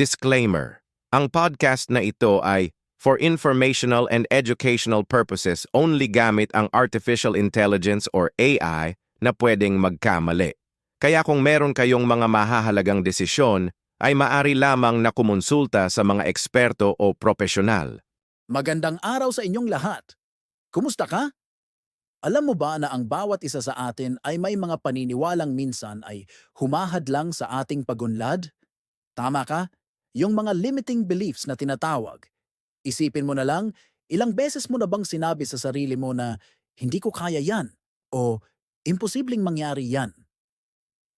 Disclaimer. Ang podcast na ito ay for informational and educational purposes only gamit ang artificial intelligence or AI na pwedeng magkamali. Kaya kung meron kayong mga mahahalagang desisyon, ay maari lamang na kumonsulta sa mga eksperto o profesional. Magandang araw sa inyong lahat. Kumusta ka? Alam mo ba na ang bawat isa sa atin ay may mga paniniwalang minsan ay humahadlang sa ating pagunlad? Tama ka? Yung mga limiting beliefs na tinatawag. Isipin mo na lang, ilang beses mo na bang sinabi sa sarili mo na hindi ko kaya yan o imposibleng mangyari yan?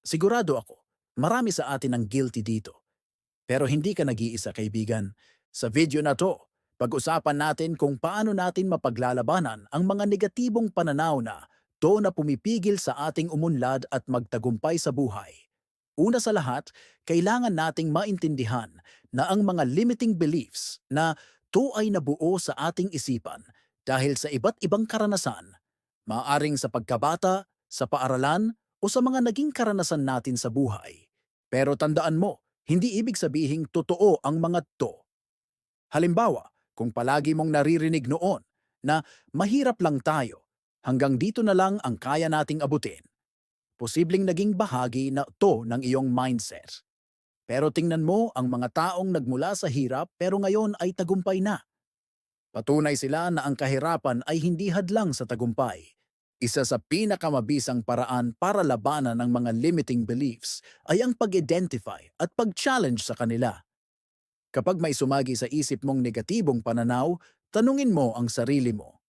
Sigurado ako, marami sa atin ang guilty dito. Pero hindi ka nag-iisa kaibigan. Sa video na to, pag-usapan natin kung paano natin mapaglalabanan ang mga negatibong pananaw na to na pumipigil sa ating umunlad at magtagumpay sa buhay. Una sa lahat, kailangan nating maintindihan na ang mga limiting beliefs na to ay nabuo sa ating isipan dahil sa iba't ibang karanasan, maaring sa pagkabata, sa paaralan, o sa mga naging karanasan natin sa buhay. Pero tandaan mo, hindi ibig sabihing totoo ang mga to. Halimbawa, kung palagi mong naririnig noon na mahirap lang tayo, hanggang dito na lang ang kaya nating abutin. Posibleng naging bahagi na to ng iyong mindset. Pero tingnan mo ang mga taong nagmula sa hirap pero ngayon ay tagumpay na. Patunay sila na ang kahirapan ay hindi hadlang sa tagumpay. Isa sa pinakamabisang paraan para labanan ng mga limiting beliefs ay ang pag-identify at pag-challenge sa kanila. Kapag may sumagi sa isip mong negatibong pananaw, tanungin mo ang sarili mo.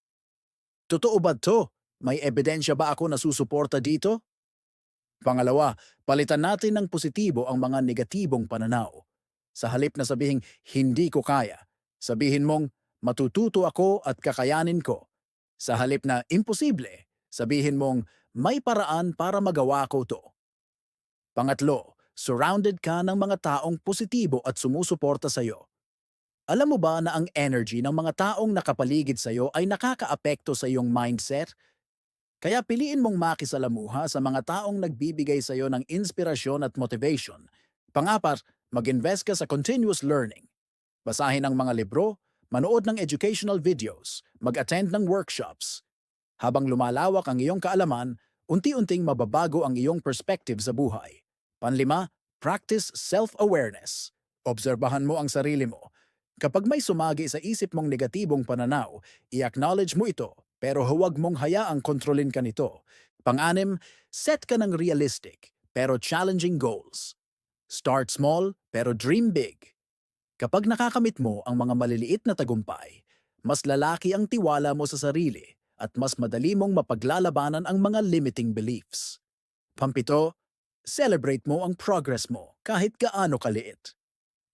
Totoo ba to? May ebidensya ba ako na susuporta dito? Pangalawa, palitan natin ng positibo ang mga negatibong pananaw. Sa halip na sabihing hindi ko kaya, sabihin mong matututo ako at kakayanin ko. Sa halip na imposible, sabihin mong may paraan para magawa ko to. Pangatlo, surrounded ka ng mga taong positibo at sumusuporta sa iyo. Alam mo ba na ang energy ng mga taong nakapaligid sa iyo ay nakakaapekto sa iyong mindset? Kaya piliin mong makisalamuha sa mga taong nagbibigay sa iyo ng inspirasyon at motivation. Pangapat, mag-invest ka sa continuous learning. Basahin ang mga libro, manood ng educational videos, mag-attend ng workshops. Habang lumalawak ang iyong kaalaman, unti-unting mababago ang iyong perspective sa buhay. Panlima, practice self-awareness. Obserbahan mo ang sarili mo. Kapag may sumagi sa isip mong negatibong pananaw, i-acknowledge mo ito pero huwag mong hayaang kontrolin ka nito. Pang-anim, set ka ng realistic pero challenging goals. Start small pero dream big. Kapag nakakamit mo ang mga maliliit na tagumpay, mas lalaki ang tiwala mo sa sarili at mas madali mong mapaglalabanan ang mga limiting beliefs. Pampito, celebrate mo ang progress mo kahit gaano kaliit.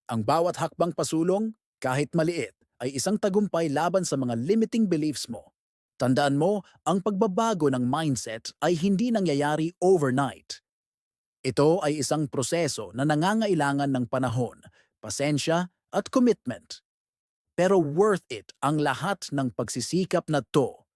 Ang bawat hakbang pasulong, kahit maliit, ay isang tagumpay laban sa mga limiting beliefs mo Tandaan mo, ang pagbabago ng mindset ay hindi nangyayari overnight. Ito ay isang proseso na nangangailangan ng panahon, pasensya at commitment. Pero worth it ang lahat ng pagsisikap na to.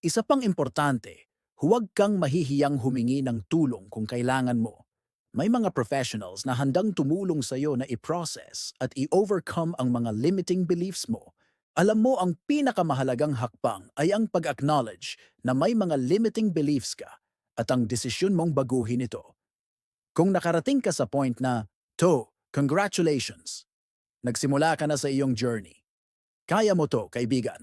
Isa pang importante, huwag kang mahihiyang humingi ng tulong kung kailangan mo. May mga professionals na handang tumulong sa iyo na i-process at i-overcome ang mga limiting beliefs mo alam mo ang pinakamahalagang hakbang ay ang pag-acknowledge na may mga limiting beliefs ka at ang desisyon mong baguhin ito. Kung nakarating ka sa point na, to, congratulations! Nagsimula ka na sa iyong journey. Kaya mo to, kaibigan.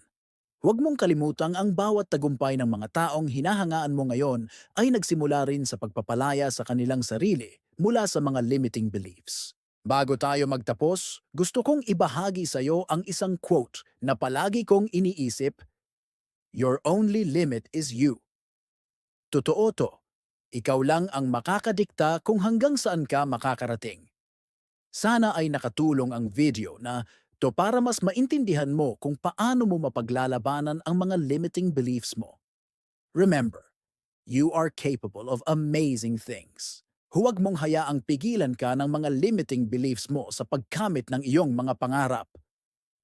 Huwag mong kalimutang ang bawat tagumpay ng mga taong hinahangaan mo ngayon ay nagsimula rin sa pagpapalaya sa kanilang sarili mula sa mga limiting beliefs. Bago tayo magtapos, gusto kong ibahagi sa iyo ang isang quote na palagi kong iniisip, Your only limit is you. Totoo to. Ikaw lang ang makakadikta kung hanggang saan ka makakarating. Sana ay nakatulong ang video na to para mas maintindihan mo kung paano mo mapaglalabanan ang mga limiting beliefs mo. Remember, you are capable of amazing things. Huwag mong hayaang pigilan ka ng mga limiting beliefs mo sa pagkamit ng iyong mga pangarap.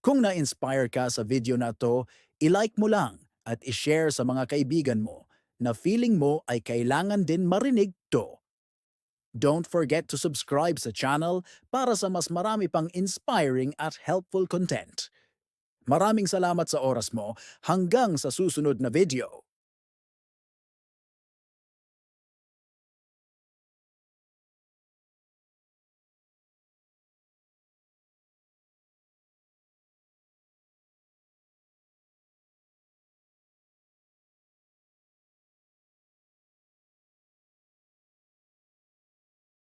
Kung na-inspire ka sa video na to, i-like mo lang at i-share sa mga kaibigan mo na feeling mo ay kailangan din marinig to. Don't forget to subscribe sa channel para sa mas marami pang inspiring at helpful content. Maraming salamat sa oras mo hanggang sa susunod na video.